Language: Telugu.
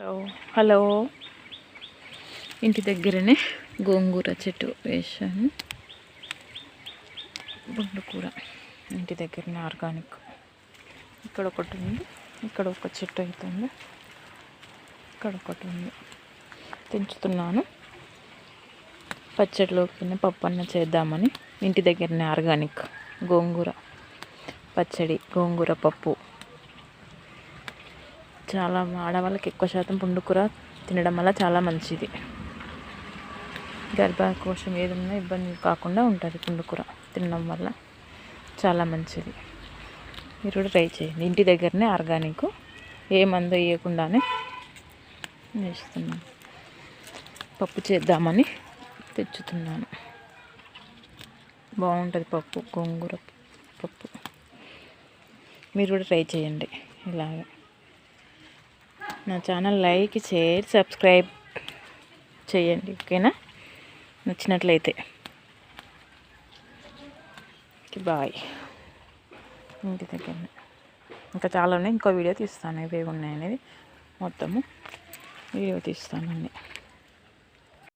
హలో. హలో. ఇంటి దగ్గరనే గోంగూర చెట్టు వేసాను కూర ఇంటి దగ్గరనే ఆర్గానిక్. ఇక్కడ ఒకటి ఉంది. ఇక్కడ ఒక చెట్టు అవుతుంది ఇక్కడ ఒకటి ఉంది. పెంచుతున్నాను పచ్చడిలోకి పప్పు అన్న చేద్దామని ఇంటి దగ్గరనే ఆర్గానిక్ గోంగూర పచ్చడి గోంగూర పప్పు. చాలా ఆడవాళ్ళకి ఎక్కువ శాతం పుండుకూర తినడం వల్ల చాలా మంచిది. గర్భకోశం ఏదన్నా ఇబ్బంది కాకుండా ఉంటుంది పుండుకూర తినడం వల్ల చాలా మంచిది. మీరు కూడా ట్రై చేయండి. ఇంటి దగ్గరనే ఆర్గానిక్. ఏ మందు వేయకుండానే వేస్తున్నాను. పప్పు చేద్దామని తెచ్చుతున్నాను. బాగుంటుంది పప్పు గోంగూర పప్పు. మీరు కూడా ట్రై చేయండి ఇలాగే. నా ఛానల్ లైక్ షేర్ సబ్స్క్రైబ్ చేయండి ఓకేనా? నచ్చినట్లయితే. బాయ్. ఇంటి దగ్గర ఇంకా చాలా ఉన్నాయి. ఇంకో వీడియో తీస్తాను. ఇవే ఉన్నాయి అనేది మొత్తము. వీడియో తీస్తానండి